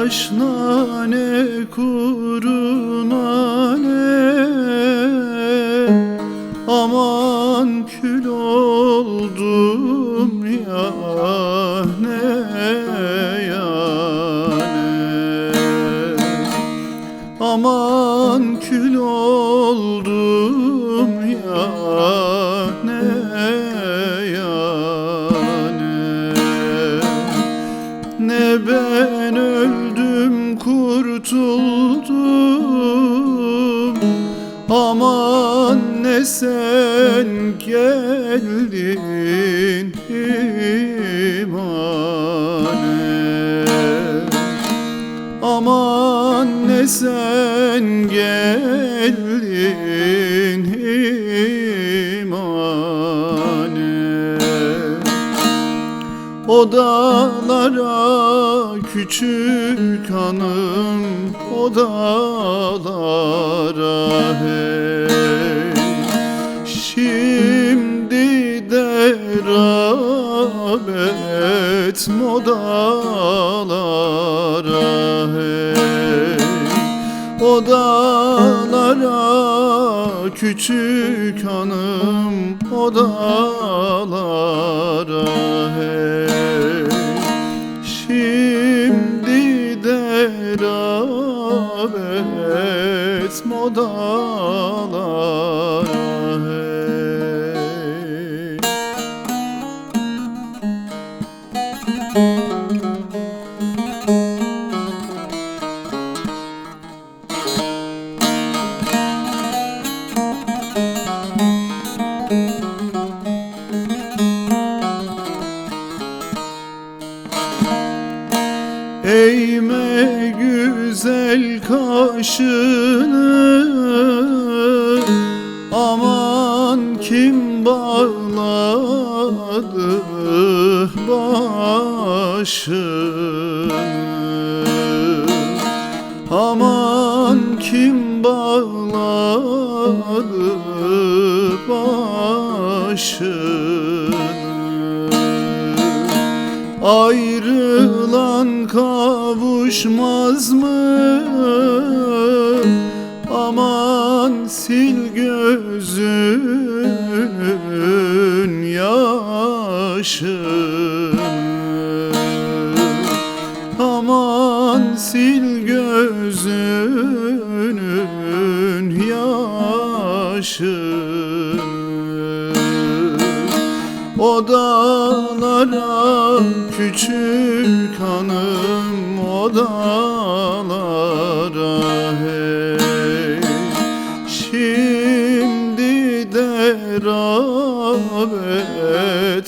yaş nane kuru nane. Aman kül oldum ya ne yani Aman kül oldum ya ne kurtuldum Aman ne sen geldin imane Aman ne sen geldin Odalara küçük hanım Odalara hey. Şimdi de rağbet modalara hey. Odalara küçük hanım odalara hey rağbet modalara hey Eğme güzel kaşını. Aman kim bağladı başını? Aman kim bağladı başını? Ayrılan kavuşmaz mı? Aman sil gözünün yaşını Aman sil gözünün yaşını Odalara küçük hanım odalara hey. Şimdi de rağbet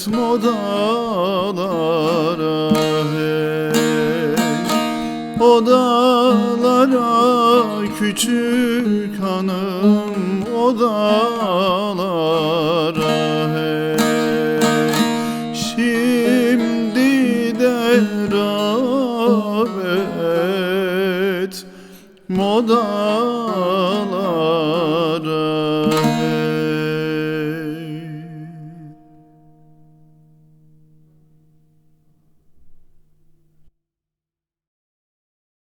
modalara hey. Odalara küçük hanım odalara moda